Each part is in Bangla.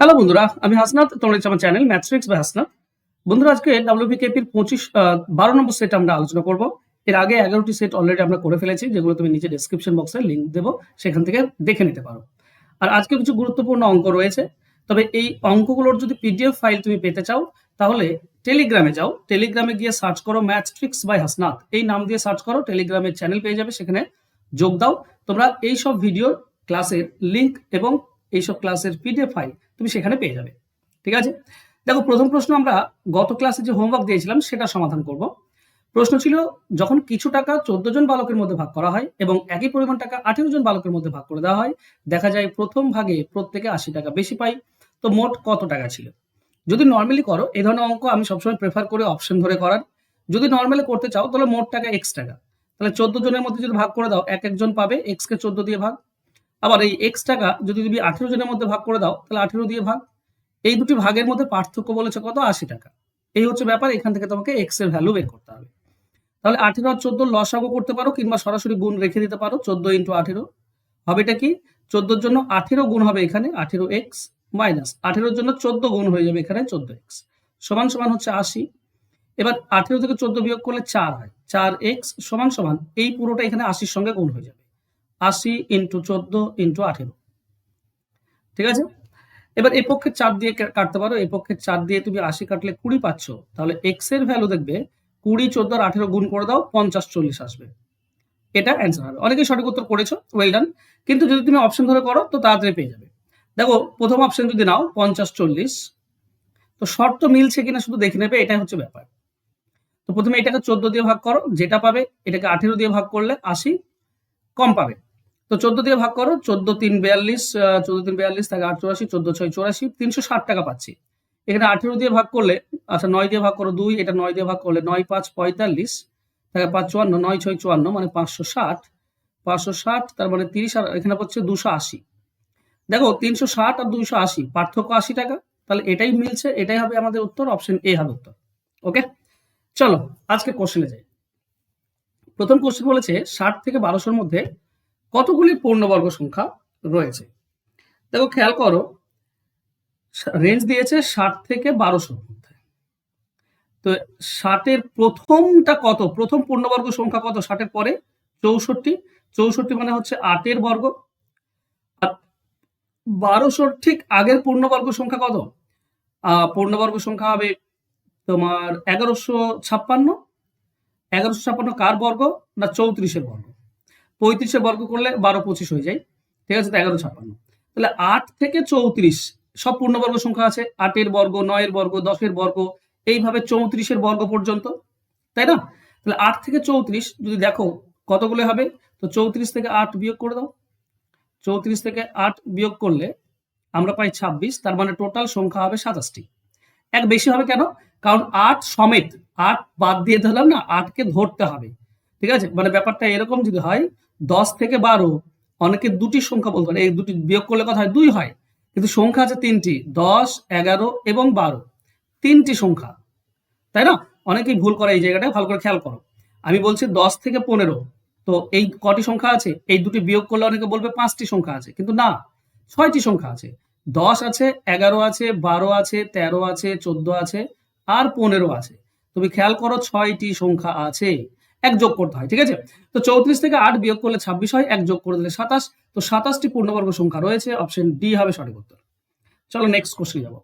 হ্যালো বন্ধুরা, আমি হাসনাত, তোমরা আমার চ্যানেল ম্যাথ্রিক্স বা হাসনাত। বন্ধুরা, আজকে ডাব্লিউপিকেপির পঁচিশ বারো নম্বর সেট আমরা আলোচনা করব। এর আগে এগারোটি সেট অলরেডি আমরা করে ফেলেছি, যেগুলো তুমি নিচে ডিসক্রিপশন বক্সে লিঙ্ক দেবো, সেখান থেকে দেখে নিতে পারো। আর আজকে কিছু গুরুত্বপূর্ণ অঙ্ক রয়েছে, তবে এই অঙ্কগুলোর যদি পিডিএফ ফাইল তুমি পেতে চাও, তাহলে টেলিগ্রামে যাও। টেলিগ্রামে গিয়ে সার্চ করো ম্যাথ্রিক্স বাই হাসনাত। এই নাম দিয়ে সার্চ করো টেলিগ্রামের চ্যানেল পেয়ে যাবে, সেখানে যোগ দাও। তোমরা এই সব ভিডিও ক্লাসের লিঙ্ক এবং এইসব ক্লাসের পিডিএফ ফাইল তুমি সেখানে পেয়ে যাবে। ঠিক আছে? দেখো, প্রথম প্রশ্ন আমরা গত ক্লাসে যে হোমওয়ার্ক দিয়েছিলাম, সেটা সমাধান করব। প্রশ্ন ছিল, যখন কিছু টাকা চোদ্দ জন বালকের মধ্যে ভাগ করা হয় এবং একই পরিমাণ টাকা আঠেরো জন বালকের মধ্যে ভাগ করে দেওয়া হয়, দেখা যায় প্রথম ভাগে প্রত্যেকে আশি টাকা বেশি পাই। তো মোট কত টাকা ছিল? যদি নর্মালি করো এই ধরনের অঙ্ক আমি সবসময় প্রেফার করে অপশন ধরে করার। যদি নর্মালি করতে চাও, তাহলে মোট টাকা এক্স টাকা। তাহলে চোদ্দ জনের মধ্যে যদি ভাগ করে দাও, এক একজন পাবে এক্স কে চোদ্দ দিয়ে ভাগ। আবার এই এক্স টাকা যদি তুমি আঠেরো জনের মধ্যে ভাগ করে দাও, তাহলে আঠেরো দিয়ে ভাগ। এই দুটি ভাগের মধ্যে পার্থক্য বলেছে কত? আশি টাকা। এই হচ্ছে ব্যাপার, এখান থেকে তোমাকে এক্সের ভ্যালু বের করতে হবে। তাহলে আঠেরো আর চোদ্দ লসাগু করতে পারো, কিংবা সরাসরি গুণ রেখে দিতে পারো, চোদ্দ ইন্টু আঠেরো। হবে এটা কি? চোদ্দোর জন্য আঠেরো গুণ হবে এখানে, আঠেরো এক্স মাইনাস আঠেরোর জন্য চোদ্দ গুণ হয়ে যাবে এখানে, চোদ্দ এক্স সমান সমান হচ্ছে আশি। এবার আঠেরো থেকে চোদ্দ বিয়োগ করলে চার হয়। চার এক্স সমান সমান, এই পুরোটা এখানে আশির সঙ্গে গুণ হয়ে যাবে। আশি ইন্টু চোদ্দ ইন্টু আঠেরো। ঠিক আছে? এবার এই পক্ষে চার দিয়ে কাটতে পারো। এই পক্ষে চার দিয়ে তুমি আশি কাটলে কুড়ি পাচ্ছ। তাহলে এক্সের ভ্যালু দেখবে, কুড়ি, চোদ্দ আর আঠেরো গুণ করে দাও, পঞ্চাশ, চল্লিশ আসবে। এটা অ্যান্সার হবে। অনেকেই সঠিক উত্তর করেছ ওয়েল ডান কিন্তু যদি তুমি অপশন ধরে করো, তো তাড়াতাড়ি পেয়ে যাবে। দেখো, প্রথম অপশন যদি নাও, পঞ্চাশ, চল্লিশ, তো শর্ত মিলছে কিনা শুধু দেখে নেবে, এটাই হচ্ছে ব্যাপার। তো প্রথমে এটাকে চোদ্দ দিয়ে ভাগ করো, যেটা পাবে, এটাকে আঠেরো দিয়ে ভাগ করলে আশি, কম পাবে। তো চোদ্দ দিয়ে ভাগ করো, চোদ্দ তিন বিয়াল্লিশ চোদ্দ তিন বিয়াল্লিশ থাকে আট চৌরাশি, চোদ্দ ছয় চৌরাশি, তিনশো ষাট টাকা পাচ্ছি। এখানে আঠেরো দিয়ে ভাগ করলে আচ্ছা নয় দিয়ে ভাগ করো দুই, এটা নয় দিয়ে ভাগ করলে নয় পাঁচ পঁয়তাল্লিশ থাকে পাঁচ চুয়ান্ন, নয় ছয় চুয়ান্ন মানে পাঁচশো ষাট পাঁচশো ষাট, তার মানে তিরিশ আর এখানে হচ্ছে দুশো আশি। দেখো, তিনশো ষাট আর দুইশো আশি, পার্থক্য আশি টাকা, তাহলে এটাই মিলছে, এটাই হবে আমাদের উত্তর অপশন এ হবে উত্তর। ওকে চলো, আজকে কোশ্চেনে যাই। প্রথম কোশ্চেন বলেছে, ষাট থেকে বারোশোর মধ্যে কতগুলি পূর্ণবর্গ সংখ্যা রয়েছে? দেখো, খেয়াল করো রেঞ্জ দিয়েছে ষাট থেকে বারোশোর মধ্যে। তো ষাটের প্রথমটা কত? প্রথম পূর্ণবর্গ সংখ্যা কত? ষাটের পরে চৌষট্টি। চৌষট্টি মানে হচ্ছে আটের বর্গ। আর বারোশোর ঠিক আগের পূর্ণবর্গ সংখ্যা কত? পূর্ণবর্গ সংখ্যা হবে তোমার এগারোশো ছাপ্পান্ন। এগারোশো ছাপ্পান্ন কার বর্গ? না, চৌত্রিশের বর্গ। পঁয়ত্রিশের বর্গ করলে বারো পঁচিশ হয়ে যায়। ঠিক আছে, তো এগারো ছাপ্পান্ন। তাহলে আট থেকে চৌত্রিশ, সব পূর্ণবর্গ সংখ্যা আছে। আটের বর্গ, নয়ের বর্গ, দশের বর্গ, এইভাবে চৌত্রিশের বর্গ পর্যন্ত, তাই না? তাহলে আট থেকে চৌত্রিশ যদি দেখো কতগুলো হবে, তো চৌত্রিশ থেকে আট বিয়োগ করে দাও। চৌত্রিশ থেকে আট বিয়োগ করলে আমরা পাই ছাব্বিশ, তার মানে টোটাল সংখ্যা হবে সাতাশটি। এক বেশি হবে কেন? কারণ আট সমেত, আট বাদ দিয়ে ধরলাম না, আটকে ধরতে হবে। ঠিক আছে? মানে ব্যাপারটা এরকম যদি হয় দশ থেকে বারো, অনেকে দুটি সংখ্যা বলতে পারে। এই দুটি বিয়োগ করলে কথা হয়? দুই হয়। কিন্তু সংখ্যা আছে তিনটি, দশ, এগারো এবং বারো। তিনটি সংখ্যা। তাই না? অনেকেই ভুল করে এই জায়গাটা, ভালো করে খেয়াল করো। আমি বলছি দশ থেকে পনেরো। তো এই কটি সংখ্যা আছে, এই দুটি বিয়োগ করলে অনেকে বলবে পাঁচটি সংখ্যা আছে। কিন্তু না, ছয়টি সংখ্যা আছে। দশ আছে, এগারো আছে, বারো আছে, তেরো আছে, চোদ্দ আছে, আর পনেরো আছে। তুমি খেয়াল করো ছয়টি সংখ্যা আছে। এক যোগ করতে হয়, ঠিক আছে? তো চৌত্রিশ থেকে আট বিয়োগ করলে ছাব্বিশ হয়, এক যোগ করে দিলে সাতাশ। তো সাতাশটি পূর্ণবর্গ সংখ্যা রয়েছে অপশন ডি হবে সঠিক উত্তর। চলো নেক্সট কোশ্চেন যাব।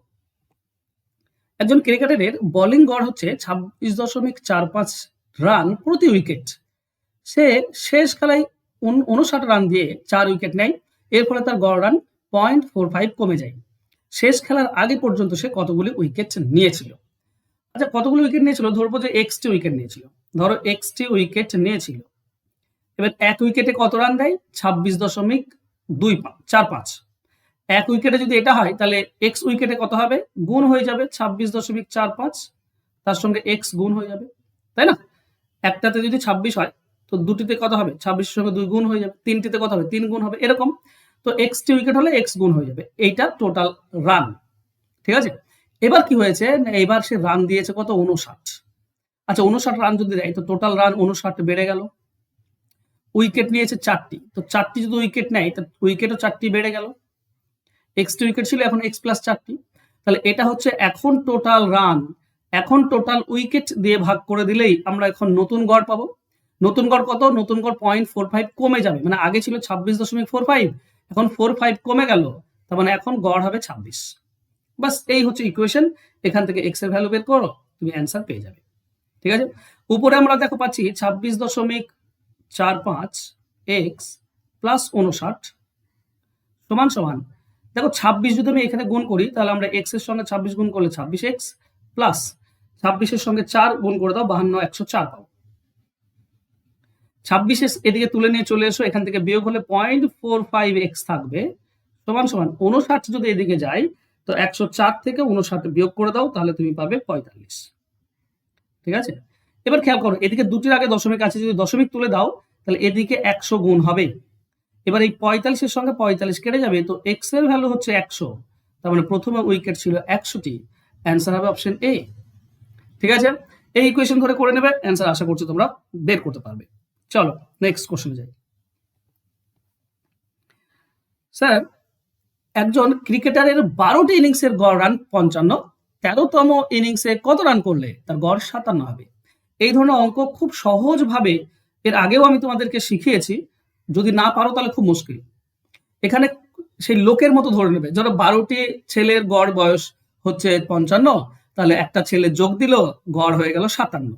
একজন ক্রিকেটারের বোলিং গড় হচ্ছে ছাব্বিশ দশমিক চার পাঁচ রান প্রতি উইকেট সে শেষ খেলায় উনষাট রান দিয়ে চার উইকেট নেয়, এর ফলে তার গড় রান পয়েন্ট ফোর ফাইভ কমে যায়। শেষ খেলার আগে পর্যন্ত সে কতগুলি উইকেট নিয়েছিল? আচ্ছা কতগুলি উইকেট নিয়েছিল? ধরবো যে এক্সটি উইকেট নিয়েছিল। ধরো এক্সটি উইকেট নিয়েছিল। এবার এক উইকেটে কত রান দেয়? ছাব্বিশ দশমিক দুই পাঁচ চার পাঁচ। এক উইকেটে যদি এটা হয়, তাহলে এক্স উইকেটে কত হবে? গুণ হয়ে যাবে ছাব্বিশ দশমিক চার পাঁচ। তার সঙ্গে এক্স গুণ হয়ে যাবে, তাই না? একটাতে যদি ছাব্বিশ হয়, তো দুটিতে কত হবে? ছাব্বিশের সঙ্গে দুই গুণ হয়ে যাবে। তিনটিতে কত হবে? তিন গুণ হবে। এরকম। তো এক্সটি উইকেট হলে এক্স গুণ হয়ে যাবে। এইটা টোটাল রান ঠিক আছে? এবার কি হয়েছে? এবার সে রান দিয়েছে কত? উনষাট আচ্ছা উনষাট রান যদি দেয়, তো টোটাল রান উনষাট বেড়ে গেল। উইকেট নিয়েছে চারটি। তো চারটি যদি উইকেট নেয়, তো উইকেটও চারটি বেড়ে গেল। এক্সটি উইকেট ছিল, এখন এক্স প্লাস চারটি। তাহলে এটা হচ্ছে এখন টোটাল রান এখন টোটাল উইকেট দিয়ে ভাগ করে দিলেই আমরা এখন নতুন গড় পাবো। নতুন গড় কত? নতুন গড় পয়েন্ট ফোর ফাইভ কমে যাবে। মানে আগে ছিল ছাব্বিশ দশমিক ফোর ফাইভ এখন ফোর ফাইভ কমে গেল। তার মানে এখন গড় হবে ছাব্বিশ। বাস এই হচ্ছে ইকুয়েশন এখান থেকে এক্সের ভ্যালু বের করো, তুমি অ্যান্সার পেয়ে যাবে। ঠিক আছে? উপরে আমরা দেখো পাচ্ছি ছাব্বিশ দশমিক চার পাঁচ এক্স প্লাস উনষাট সমান সমান। দেখো ছাব্বিশ যদি আমি এখানে গুণ করি, তাহলে আমরা এক্সের সঙ্গে ছাব্বিশ গুণ করলে ছাব্বিশ এক্স প্লাস ছাব্বিশের সঙ্গে চার গুণ করে দাও, বাহান্ন, একশো চার পাও। ছাব্বিশে এদিকে তুলে নিয়ে চলে এসো, এখান থেকে বিয়োগ হলে পয়েন্ট ফোর ফাইভ এক্স থাকবে, সমান সমান। উনষাট যদি এদিকে যায়, তো একশো চার থেকে উনষাট বিয়োগ করে দাও, তাহলে তুমি পাবে পঁয়তাল্লিশ। ঠিক আছে? এবার খেয়াল করো, এদিকে দুটির আগে দশমিক আছে, যদি দশমিক তুলে দাও, তাহলে এদিকে একশো গুণ হবে। এবার এই পঁয়তাল্লিশের সঙ্গে পঁয়তাল্লিশ কেটে যাবে, তো এক্সের ভ্যালু হচ্ছে একশো। তার মানে প্রথমে উইকেট ছিল একশোটি। অ্যান্সার হবে অপশন এ ঠিক আছে? এই ইকুয়েশন ধরে করে নেবে অ্যান্সার আশা করছি তোমরা বের করতে পারবে। চলো নেক্সট কোশ্চেনে যাই। স্যার একজন ক্রিকেটারের বারোটি ইনিংসের গড় রান পঞ্চান্ন তেরোতম ইনিংসে কত রান করলে? তার গড় সাতান্ন হবে। এই ধরনের অঙ্ক খুব সহজভাবে এর আগেও আমি তোমাদেরকে শিখিয়েছি। যদি না পারো তাহলে খুব মুশকিল। এখানে সেই লোকের মতো ধরে নেবে। ধরো বারোটি ছেলের গড় বয়স হচ্ছে পঞ্চান্ন, তাহলে একটা ছেলে যোগ দিল, গড় হয়ে গেল সাতান্ন।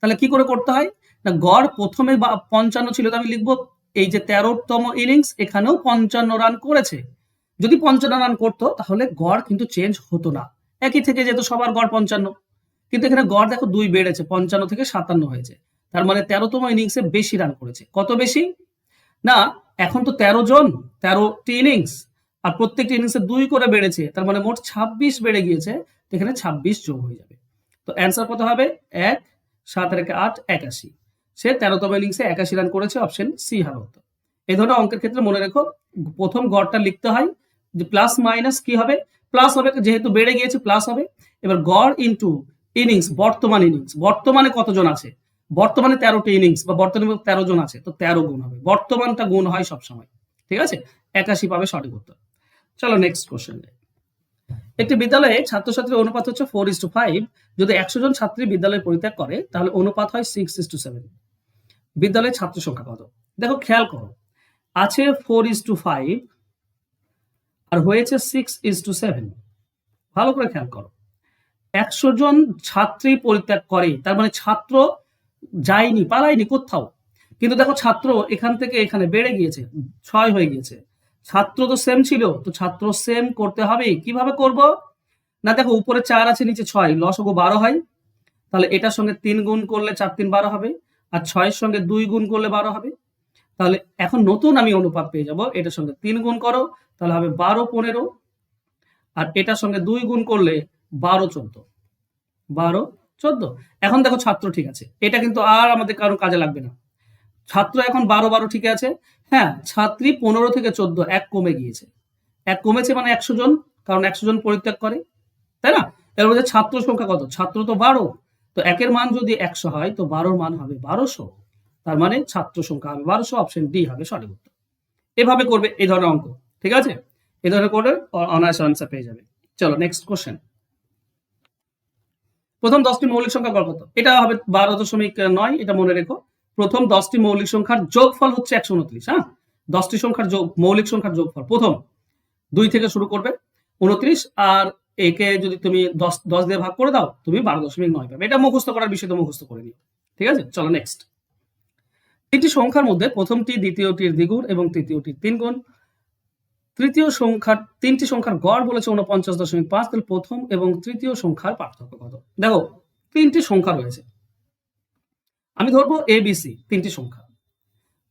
তাহলে কি করে করতে হয়? না, গড় প্রথমে পঞ্চান্ন ছিল তো আমি লিখব, এই যে তেরোতম ইনিংস এখানেও পঞ্চান্ন রান করেছে। যদি পঞ্চান্ন রান করতো, তাহলে গড় কিন্তু চেঞ্জ হতো না। একই থেকে যেত সবার গড় পঞ্চান্ন। কিন্তু এখানে গড় দেখো দুই বেড়েছে, পঞ্চান্ন থেকে সাতান্ন হয়েছে। তার মানে তেরোতম ইনিংসে বেশি রান করেছে। কত বেশি? না, এখন তো তেরো জন, তেরোটি ইনিংস আর প্রত্যেকটি ইনিংসে দুই করে বেড়েছে। তার মানে মোট ছাব্বিশ বেড়ে গিয়েছে এখানে ছাব্বিশ যোগ হয়ে যাবে। তো অ্যান্সার কত হবে? এক, সাত রেখে আট, একাশি। সে তেরোতম ইনিংসে একাশি রান করেছে অপশন সি হবে উত্তর এই ধরনের অঙ্কের ক্ষেত্রে মনে রেখো, প্রথম গড়টা লিখতে হয়, যে প্লাস মাইনাস কি হবে? প্লাস হবে, যেহেতু বেড়ে গিয়েছে প্লাস হবে। এবার গড় ইন্টু ইনিংস বর্তমান ইনিংস বর্তমানে কতজন আছে? বর্তমানে তেরোটি ইনিংস বা বর্তমানে তেরো জন আছে, তো তেরো গুণ হবে। বর্তমানটা গুণ হয় সবসময়। ঠিক আছে? একাশি পাবে সঠিক উত্তর। চলো নেক্সট কোশ্চেন একটি বিদ্যালয়ে ছাত্রছাত্রীর অনুপাত হচ্ছে ফোর ইস টু ফাইভ যদি একশো জন ছাত্রী বিদ্যালয় পরিত্যাগ করে, তাহলে অনুপাত হয় সিক্স ইস টু সেভেন বিদ্যালয়ের ছাত্র সংখ্যা কত? দেখো, খেয়াল করো। আছে ফোর ইস টু ফাইভ আর হয়েছে সিক্স ইস টু সেভেন ভালো করে খেয়াল করো। একশো জন ছাত্রী পরিত্যাগ করে, তার মানে ছাত্র যায়নি, পালায়নি কোথাও। কিন্তু দেখো ছাত্র এখান থেকে এখানে বেড়ে গিয়েছে, ছয় হয়ে গিয়েছে। ছাত্র তো সেম ছিল, তো ছাত্র সেম করতে হবে। কীভাবে করব? না দেখো, উপরে চার আছে, নিচে ছয়। লসগো বারো হয়। তাহলে এটার সঙ্গে তিন গুণ করলে চার, তিন, বারো হবে। আর ছয়ের সঙ্গে দুই গুণ করলে বারো হবে। তাহলে এখন নতুন আমি অনুপাত পেয়ে যাব। এটার সঙ্গে তিন গুণ করো। তাহলে হবে বারো পনেরো, আর এটার সঙ্গে দুই গুণ করলে বারো চোদ্দ। বারো চোদ্দ। এখন দেখো ছাত্র ঠিক আছে। এটা কিন্তু আর আমাদের কারও কাজে লাগবে না। ছাত্র এখন বারো বারো ঠিক আছে। হ্যাঁ ছাত্রী পনেরো থেকে চোদ্দ, এক কমে গিয়েছে। এক কমেছে মানে একশো জন, কারণ একশো জন পরিত্যাগ করে। তাই না? এর মধ্যে ছাত্র সংখ্যা কত? ছাত্র তো বারো। তো একের মান যদি একশো হয়, তো বারোর মান হবে বারোশো। তার মানে ছাত্র সংখ্যা হবে বারোশো অপশন ডি হবে সঠিক উত্তর। এভাবে করবে এই ধরনের অঙ্ক। ঠিক আছে? এই ধরনের করে অনায়াস আনসার পেয়ে যাবে। চলো নেক্সট কোশ্চেন প্রথম দশটি মৌলিক সংখ্যা গড় কত এটা হবে বারো দশমিক নয়, এটা মনে রেখো। প্রথম দশটি মৌলিক সংখ্যার যোগফল হচ্ছে একশো উনত্রিশ হ্যাঁ? দশটি সংখ্যার যোগ, মৌলিক সংখ্যার যোগফল। প্রথম, দুই থেকে শুরু করবে, উনত্রিশ, আর একে যদি তুমি দশ দশ দিয়ে ভাগ করে দাও, তুমি বারো দশমিক নয় পাবে। এটা মুখস্থ করার বিষয় তো মুখস্থ করে নিও। ঠিক আছে? চলো নেক্সট তিনটি সংখ্যার মধ্যে প্রথমটি দ্বিতীয়টির দ্বিগুণ এবং তৃতীয়টির তিন গুণ তৃতীয় সংখ্যার তিনটি সংখ্যার গড় বলেছে উনপঞ্চাশ দশমিক পাঁচ, তাহলে প্রথম এবং তৃতীয় সংখ্যার পার্থক্য কত? দেখো, তিনটি সংখ্যা রয়েছে। আমি ধরবো এ বিসি তিনটি সংখ্যা।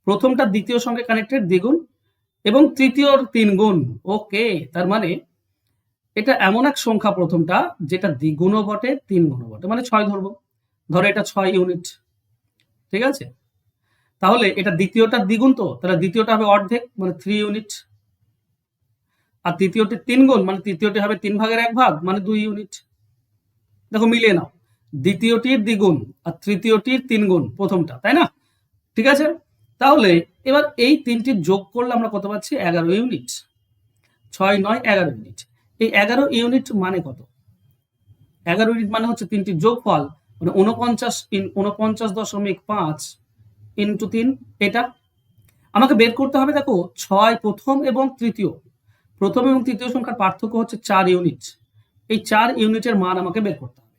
প্রথমটা দ্বিতীয় সঙ্গে কানেক্টেড দ্বিগুণ, এবং তৃতীয়র তিন গুণ ওকে তার মানে এটা এমন এক সংখ্যা প্রথমটা, যেটা দ্বিগুণও বটে তিন গুণও বটে। মানে ছয় ধরবো। ধরো এটা ছয় ইউনিট ঠিক আছে? তাহলে এটা দ্বিতীয়টা দ্বিগুণ তো, তাহলে দ্বিতীয়টা হবে অর্ধেক মানে থ্রি ইউনিট আর তৃতীয়টি তিন গুণ মানে তৃতীয়টি হবে তিন ভাগের এক ভাগ মানে দুই ইউনিট দেখো মিলিয়ে নাও। দ্বিতীয়টির দ্বিগুণ আর তৃতীয়টির তিন গুণ প্রথমটা, তাই না? ঠিক আছে? তাহলে এবার এই তিনটি যোগ করলে আমরা কত পাচ্ছি? এগারো ইউনিট ছয় নয়, এগারো ইউনিট এই এগারো ইউনিট মানে কত? এগারো ইউনিট মানে হচ্ছে তিনটি যোগফল মানে উনপঞ্চাশ উনপঞ্চাশ দশমিক পাঁচ ইন্টু তিন, এটা। আমাকে বের করতে হবে, দেখো, ছয় প্রথম এবং তৃতীয়। প্রথম এবং তৃতীয় সংখ্যার পার্থক্য হচ্ছে চার ইউনিট। এই চার ইউনিটের মান আমাকে বের করতে হবে।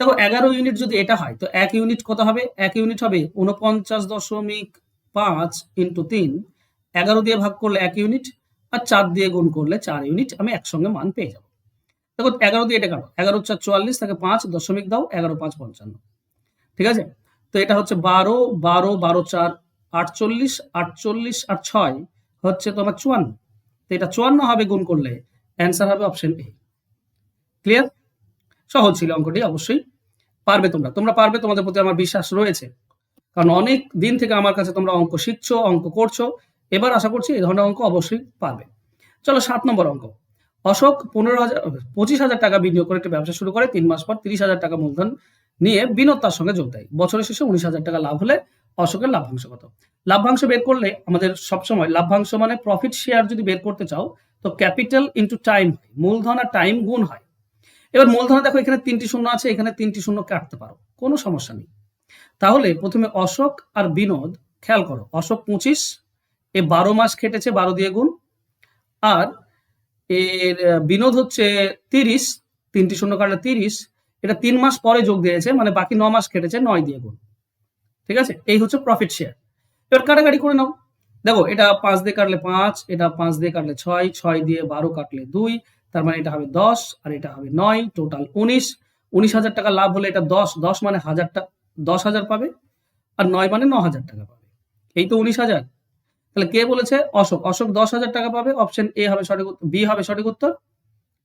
দেখো, এগারো ইউনিট যদি এটা হয়, তো এক ইউনিট কত হবে? এক ইউনিট হবে উনপঞ্চাশ দশমিক পাঁচ ইন্টু তিন। এগারো দিয়ে ভাগ করলে এক ইউনিট, আর চার দিয়ে গুণ করলে চার ইউনিট, আমি একসঙ্গে মান পেয়ে যাব। দেখো, এগারো দিয়ে এটা কাটো এগারো চার চুয়াল্লিশ, তাকে পাঁচ দশমিক দাও, এগারো পাঁচ পঞ্চান্ন। ঠিক আছে? তো এটা হচ্ছে বারো বারো বারো চার, আটচল্লিশ আটচল্লিশ আর ছয় হচ্ছে তোমার চুয়ান্ন। তো এটা চুয়ান্ন হবে গুণ করলে অ্যান্সার হবে অপশন এ ক্লিয়ার সহজ ছিল অঙ্কটি, অবশ্যই পারবে তোমরা। তোমরা পারবে, তোমাদের প্রতি আমার বিশ্বাস রয়েছে। কারণ অনেক দিন থেকে আমার কাছে তোমরা অঙ্ক শিখছো, অঙ্ক করছ। এবার আশা করছি এই ধরনের অঙ্ক অবশ্যই পারবে। চলো সাত নম্বর অঙ্ক। অশোক পনেরো হাজার, পঁচিশ হাজার টাকা বিনিয়োগ করে একটা ব্যবসা শুরু করে, তিন মাস পর তিরিশ হাজার টাকা মূলধন নিয়ে বিনোদ তার সঙ্গে যোগ দেয়। বছরের শেষে উনিশ হাজার টাকা লাভ হলে অশোকের লাভ্যাংশ কত? লাভ্যাংশ বের করলে আমাদের সবসময়, লাভ্যাংশ মানে প্রফিট শেয়ার যদি বের করতে চাও, তো ক্যাপিটাল ইন্টু টাইম মূলধন আর টাইম গুণ হয়। এবার মূলধনে দেখো এখানে তিনটি শূন্য আছে, এখানে তিনটি শূন্য কাটতে পারো, কোনো সমস্যা নেই। তাহলে প্রথমে অশোক আর বিনোদ, খেয়াল করো, অশোক পঁচিশ, এ বারো মাস খেটেছে, বারো দিয়ে গুণ, আর এর বিনোদ হচ্ছে তিরিশ, তিনটি শূন্য কাটলে তিরিশ, এটা তিন মাস পরে যোগ দিয়েছে মানে বাকি ন মাস কেটেছে নয় দিয়ে গুণ। ঠিক আছে? এই হচ্ছে প্রফিট শেয়ার এবার কাটাকাটি করে নাও। দেখো, এটা পাঁচ দিয়ে কাটলে পাঁচ, এটা পাঁচ দিয়ে কাটলে ছয় ছয় দিয়ে বারো কাটলে দুই, তার মানে এটা হবে দশ, আর এটা হবে নয় টোটাল উনিশ। উনিশ হাজার টাকা লাভ হলে এটা দশ দশ মানে হাজারটা, দশ হাজার পাবে, আর নয় মানে ন হাজার টাকা পাবে। এই তো উনিশ হাজার। তাহলে কে বলেছে? অশোক। অশোক দশ হাজার টাকা পাবে অপশন এ হবে সঠিক বি হবে সঠিক উত্তর।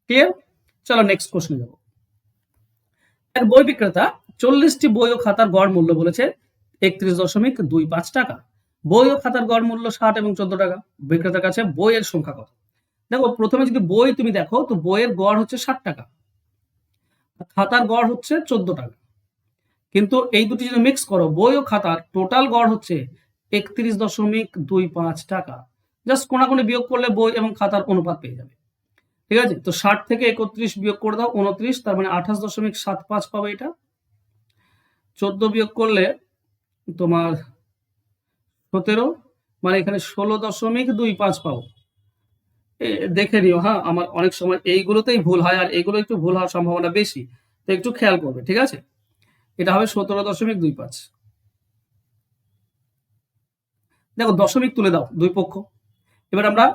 ক্লিয়ার চলো নেক্সট কোশ্চেনে যাব। এক বই বিক্রেতা চল্লিশটি বই ও খাতার গড় মূল্য বলেছে। একত্রিশ দশমিক দুই পাঁচ টাকা। বই ও খাতার গড় মূল্য ষাট এবং চোদ্দ টাকা। বিক্রেতার কাছে বইয়ের সংখ্যা কত? দেখো, প্রথমে যদি বই তুমি দেখো, তো বইয়ের গড় হচ্ছে ষাট টাকা। খাতার গড় হচ্ছে চোদ্দ টাকা। কিন্তু এই দুটি যদি মিক্স করো, বই ও খাতার টোটাল গড় হচ্ছে একত্রিশ দশমিক দুই পাঁচ টাকা। জাস্ট কোনাকুনি বিয়োগ করলে বই এবং খাতার অনুপাত পেয়ে যাবে। ঠিক আছে? তো ষাট থেকে একত্রিশ বিয়োগ করে দাও, উনত্রিশ, তার মানে আঠাশ দশমিক সাত পাঁচ পাবে এটা। চোদ্দ বিয়োগ করলে তোমার সতেরো মানে এখানে ষোলো দশমিক দুই পাঁচ পাবো দেখে নিও হ্যাঁ আমার অনেক সময় এইগুলোতেই ভুল হয়, আর এগুলো একটু ভুল হওয়ার সম্ভাবনা বেশি, তো একটু খেয়াল করবে, ঠিক আছে? এটা হবে সতেরো দশমিক দুই পাঁচ। দেখো, দশমিক তুলে দাও, দুই পক্ষ। এবার আমরা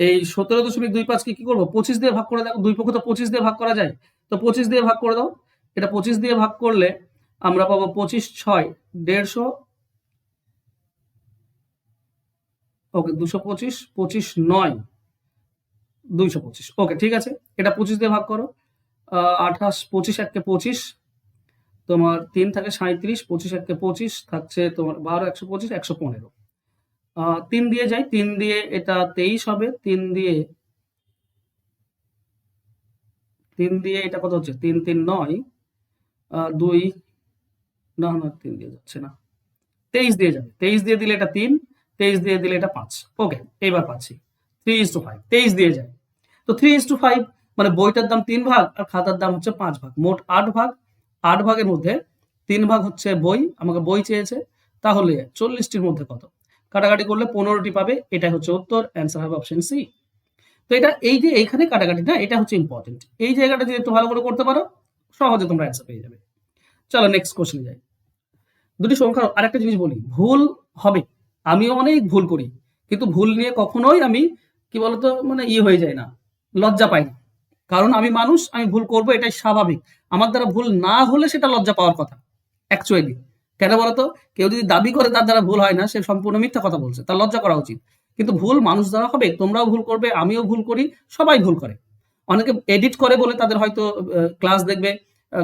এই সতেরো দশমিক দুই পাঁচকে কি করব? পঁচিশ দিয়ে ভাগ করে দাও, দুই পক্ষ তো পঁচিশ দিয়ে ভাগ করা যায়। তো পঁচিশ দিয়ে ভাগ করে দাও, এটা পঁচিশ দিয়ে ভাগ করলে আমরা পাবো পঁচিশ, ছয়, দেড়শো। ওকে, দুশো পঁচিশ পঁচিশ, নয়, দুইশো পঁচিশ। ওকে, ঠিক আছে? এটা পঁচিশ দিয়ে ভাগ করো। আঠাশ, পঁচিশ এককে পঁচিশ। তোমার তিন থাকে সাঁত্রিশ পঁচিশ এককে পঁচিশ থাকছে তোমার বারো, একশো পঁচিশ, একশো পনেরো। তিন দিয়ে যাই, তিন দিয়ে এটা তেইশ হবে। তিন দিয়ে তিন দিয়ে এটা কত হচ্ছে? তিন তিন, নয়। দুই না না তিন দিয়ে যাচ্ছে না। তেইশ দিয়ে যাবে। তেইশ দিয়ে দিলে এটা তিন, তেইশ দিয়ে দিলে এটা পাঁচ। ওকে এবার পাচ্ছি। থ্রি ইস টু ফাইভ তেইশ দিয়ে যায় তো থ্রি ইস টু ফাইভ মানে বইটার দাম তিন ভাগ আর খাতার দাম হচ্ছে পাঁচ ভাগ। মোট আট ভাগ। আট ভাগের মধ্যে তিন ভাগ হচ্ছে বই, আমাকে বই চেয়েছে। তাহলে চল্লিশটির মধ্যে কত? কাটাকাটি করলে পনেরোটি পাবে। এটাই হচ্ছে উত্তর। অ্যান্সার হবে অপশন সি তো এটা এই যে এইখানে কাটাকাটি না এটা হচ্ছে ইম্পর্টেন্ট এই জায়গাটা যদি একটু ভালো করে করতে পারো, সহজে তোমরা অ্যান্সার পেয়ে যাবে। চলো নেক্সট কোশ্চেন যাই। দুটি সংখ্যার আরেকটা জিনিস বলি। ভুল হবে। আমিও অনেক ভুল করি, কিন্তু ভুল নিয়ে কখনোই আমি, কি বলতো মানে ইয়ে হয়ে যায় না, লজ্জা পাই না। কারণ আমি মানুষ, আমি ভুল করব, এটাই স্বাভাবিক। আমার দ্বারা ভুল না হলে সেটা লজ্জা পাওয়ার কথা অ্যাকচুয়ালি কেন বলতো? কেউ যদি দাবি করে তার দ্বারা ভুল হয় না, সে সম্পূর্ণ মিথ্যা কথা বলছে, তার লজ্জা করা উচিত। কিন্তু ভুল মানুষ দ্বারা হবে, তোমরাও ভুল করবে, আমিও ভুল করি, সবাই ভুল করে। অনেকে এডিট করে বলে তাদের হয়তো ক্লাস দেখবে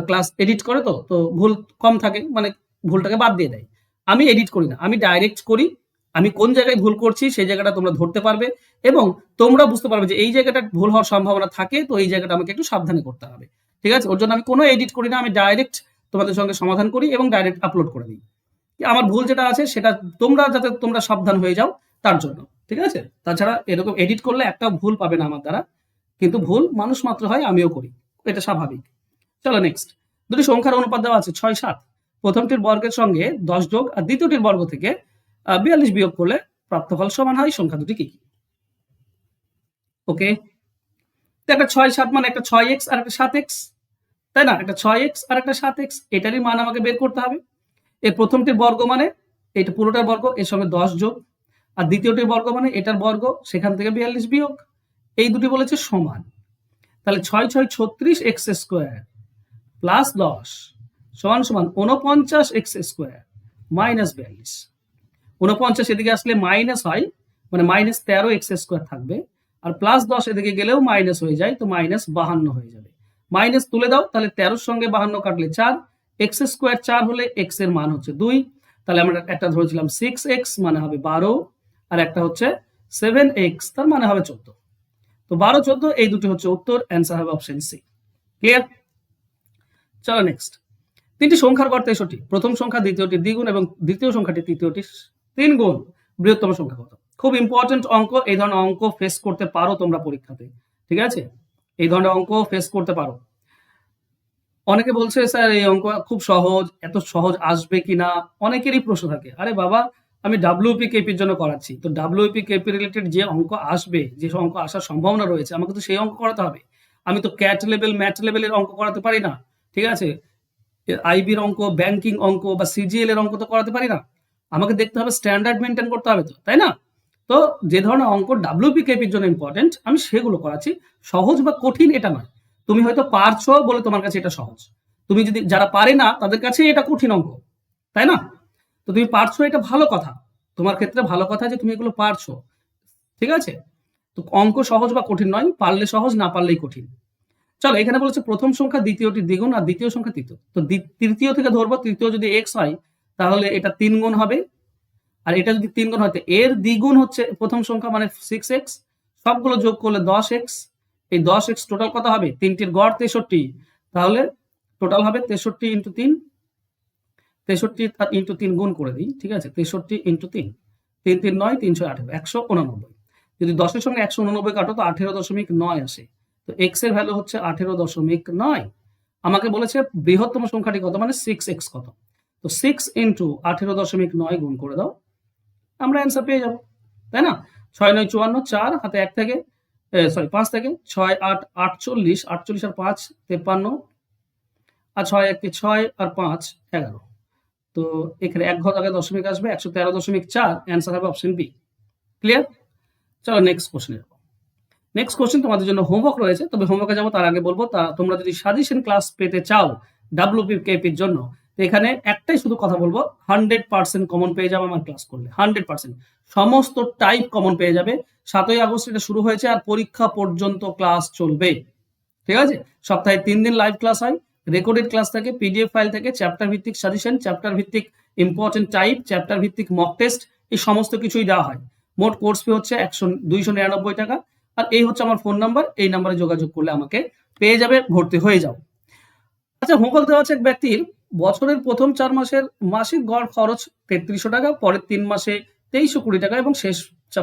ক্লাস এডিট করে তো তো ভুল কম থাকে মানে ভুলটাকে বাদ দিয়ে দেয়। আমি এডিট করি না, আমি ডাইরেক্ট করি, আমি কোন জায়গায় ভুল করছি সেই জায়গাটা তোমরা ধরতে পারবে এবং তোমরা বুঝতে পারবে যে এই জায়গাটা ভুল হওয়ার সম্ভাবনা থাকে, তো এই জায়গাটা আমাকে একটু সাবধানে করতে হবে। ঠিক আছে? ওর জন্য আমি কোনো এডিট করি না, আমি ডাইরেক্ট তোমাদের সঙ্গে সমাধান করি এবং ডাইরেক্ট আপলোড করে দিই। আমার ভুল যেটা আছে সেটা তোমরা যাতে তোমরা সাবধান হয়ে যাও তার জন্য, ঠিক আছে? তাছাড়া এরকম এডিট করলে একটা ভুল পাবে না আমার দ্বারা, কিন্তু ভুল মানুষ মাত্র হয় আমিও করি, এটা স্বাভাবিক। চলো নেক্সট দুটি সংখ্যার অনুপাত দেওয়া আছে ছয় সাত। প্রথমটির বর্গের সঙ্গে দশ যোগ আর দ্বিতীয়টির বর্গ থেকে বিয়াল্লিশ বিয়োগ করলে প্রাপ্তফল সমান হয় সংখ্যা দুটি কি কি? ওকে একটা ছয় সাত মানে একটা ছয় এক্স আর একটা সাত এক্স। তাই না? একটা ছয় এক্স আর একটা সাত এক্স, এটারই মান আমাকে বের করতে হবে। এর প্রথমটির বর্গ মানে এটা পুরোটার বর্গ, এর সঙ্গে দশ যোগ। আর দ্বিতীয়টির বর্গ মানে এটার বর্গ, সেখান থেকে বিয়াল্লিশ বিয়োগ। এই দুটি বলেছে সমান। তাহলে ছয় ছয় ছত্রিশ এক্স স্কোয়ার। প্লাস দশ সমান সমান উনপঞ্চাশ এক্স স্কোয়ার মাইনাস বিয়াল্লিশ। উনপঞ্চাশ এদিকে আসলে মাইনাস হয় মানে মাইনাস তেরো এক্স স্কোয়ার থাকবে। আর প্লাস দশ এদিকে গেলেও মাইনাস হয়ে যায়, তো মাইনাস বাহান্ন হয়ে যাবে। মাইনাস তুলে দাও, তাহলে তেরোর সঙ্গে বাহান্ন কাটলে চার, এক্স স্কোয়ার চার হলে এক্সের মান হচ্ছে দুই। তাহলে আমরা একটা ধরেছিলাম সিক্স এক্স মানে হবে বারো, আর একটা হচ্ছে সেভেন এক্স, তার মানে হবে চোদ্দ। তো বারো, চোদ্দ, এই দুটি হচ্ছে উত্তর অ্যান্সার হবে অপশন সি ক্লিয়ার চলো নেক্সট তিনটি সংখ্যার গড় তেষট্টি। প্রথম সংখ্যা, দ্বিতীয়টি দ্বিগুণ এবং দ্বিতীয় সংখ্যাটি তৃতীয়টি তিন গুণ। বৃহত্তম সংখ্যা কত? খুব ইম্পর্টেন্ট অঙ্ক, এই ধরনের অঙ্ক ফেস করতে পারো তোমরা পরীক্ষাতে। ঠিক আছে? এই ধরনের অঙ্ক ফেস করতে পারো। অনেকে বলছে, স্যার, এই অঙ্ক খুব সহজ, এত সহজ আসবে কিনা অনেকেরই প্রশ্ন থাকে, আরে বাবা, আমি ডাব্লিউপি কেপির জন্য করাচ্ছি। তো ডাব্লিউপি কেপি রিলেটেড যে অঙ্ক আসবে, যে অঙ্ক আসার সম্ভাবনা রয়েছে, আমাকে তো সেই অঙ্ক করাতে হবে। আমি তো ক্যাট লেভেল ম্যাট লেভেলের অঙ্ক করাতে পারি না। ঠিক আছে? আইবির অঙ্ক ব্যাংকিং অঙ্ক বা সিজিএল এর অঙ্ক তো করাতে পারি না। আমাকে দেখতে হবে স্ট্যান্ডার্ড মেনটেন করতে হবে তো, তাই না? তো যে ধরনের অঙ্ক ডাব্লিউপি কেপির জন্য ইম্পর্টেন্ট আমি সেগুলো করাচ্ছি। সহজ বা কঠিন এটা নয়। তুমি হয়তো পারছ বলে তোমার কাছে এটা সহজ। তুমি যদি, যারা পারে না, তাদের কাছে এটা কঠিন অঙ্ক, তাই না? তো তুমি পারছ এটা ভালো কথা। তোমার ক্ষেত্রে ভালো কথা যে তুমি এগুলো পারছ। ঠিক আছে? তো অঙ্ক সহজ বা কঠিন নয়, পারলে সহজ, না পারলেই কঠিন। চলো, এখানে বলেছে প্রথম সংখ্যা দ্বিতীয়টি দ্বিগুণ আর দ্বিতীয় সংখ্যা তৃতীয়। তো তৃতীয় থেকে ধরবো, তৃতীয় যদি এক্স হয়, তাহলে এটা তিন গুণ হবে। আর এটা যদি তিন গুণ হয় এর দ্বিগুণ হচ্ছে প্রথম সংখ্যা মানে সিক্স এক্স সবগুলো যোগ করলে দশ এক্স এই দশ এক্স টোটাল কত হবে? তিনটির গড় তেষট্টি। তাহলে টোটাল হবে তেষট্টি ইন্টু তিন। তেষট্টি ইন্টু তিন গুণ করে দিই, ঠিক আছে? তেষট্টি ইন্টু তিন। তিন তিন নয়, তিনশো আঠেরো, একশো উননব্বই। যদি দশের সঙ্গে একশো উননব্বই কাটো, তো আঠেরো দশমিক নয় আসে। তো এক্সের ভ্যালু হচ্ছে আঠেরো দশমিক নয়। আমাকে বলেছে বৃহত্তম সংখ্যাটি কত? মানে সিক্স এক্স কত? তো সিক্স ইন্টু আঠেরো দশমিক নয় গুণ করে দাও, আমরা অ্যান্সার পেয়ে যাব, তাই না? ছয় নয় চুয়ান্ন, চার হাতে এক থেকে সরি পাঁচ থেকে, ছয় আট আটচল্লিশ আটচল্লিশ আর পাঁচ, তেপ্পান্ন, আর ছয় একটি ছয় আর পাঁচ এগারো। তো এখানে এক ঘর আগে দশমিক আসবে, একশো তেরো দশমিক চার অ্যান্সার হবে অপশন বি ক্লিয়ার চলো নেক্সট কোশ্চেনে যাব নেক্সট কোশ্চেন তোমাদের জন্য হোমওয়ার্ক রয়েছে। তবে হোমওয়ার্কে যাব, তার আগে বলব, তা তোমরা যদি সাজেশন ক্লাস পেতে চাও ডাব্লিউপি কেপির জন্য, তো এখানে একটাই শুধু কথা বলব হান্ড্রেড পার্সেন্ট কমন পেয়ে যাবে আমার ক্লাস করলে হান্ড্রেড পার্সেন্ট সমস্ত টাইপ কমন পেয়ে যাবে। সাতই আগস্ট এটা শুরু হয়েছে আর পরীক্ষা পর্যন্ত ক্লাস চলবে। ঠিক আছে? সপ্তাহে তিন দিন লাইভ ক্লাস হয় রেকর্ডেড ক্লাস থাকে পিডিএফ ফাইল থাকে চ্যাপ্টার ভিত্তিক সাজেশন চ্যাপ্টার ভিত্তিক ইম্পর্টেন্ট টাইপ চ্যাপ্টার ভিত্তিক মক টেস্ট এই সমস্ত কিছুই দেওয়া হয়। মোট কোর্স ফি হচ্ছে একশো, দুইশো নিরানব্বই টাকা। আর এই হচ্ছে আমার ফোন নাম্বার এই নাম্বারে যোগাযোগ করলে আমাকে পেয়ে যাবে, ভর্তি হয়ে যাও। আচ্ছা হোমওয়ার্ক দেওয়া আছে এক ব্যক্তির, বছরের প্রথম চার মাসের মাসিক গড় খরচ তেত্রিশশো টাকা, পরের তিন মাসে তেইশশো কুড়ি টাকা এবং শেষ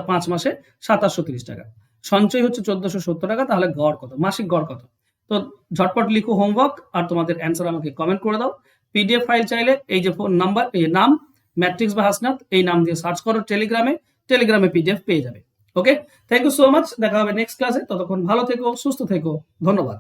পাঁচ মাসে সাতাশশো তিরিশ টাকা। সঞ্চয় হচ্ছে চোদ্দশো সত্তর টাকা, তাহলে গড় কত? মাসিক গড় কত? তো ঝটপট লিখো হোমওয়ার্ক আর তোমাদের অ্যান্সার আমাকে কমেন্ট করে দাও। পিডিএফ ফাইল চাইলে এই যে ফোন নাম্বার এই নাম ম্যাট্রিক্স বা হাসনাথ এই নাম দিয়ে সার্চ করো টেলিগ্রামে টেলিগ্রামে পিডিএফ পেয়ে যাবে। Okay thank you so much দেখা হবে নেক্সট ক্লাসে ততক্ষণ ভালো থেকো, সুস্থ থেকো। ধন্যবাদ।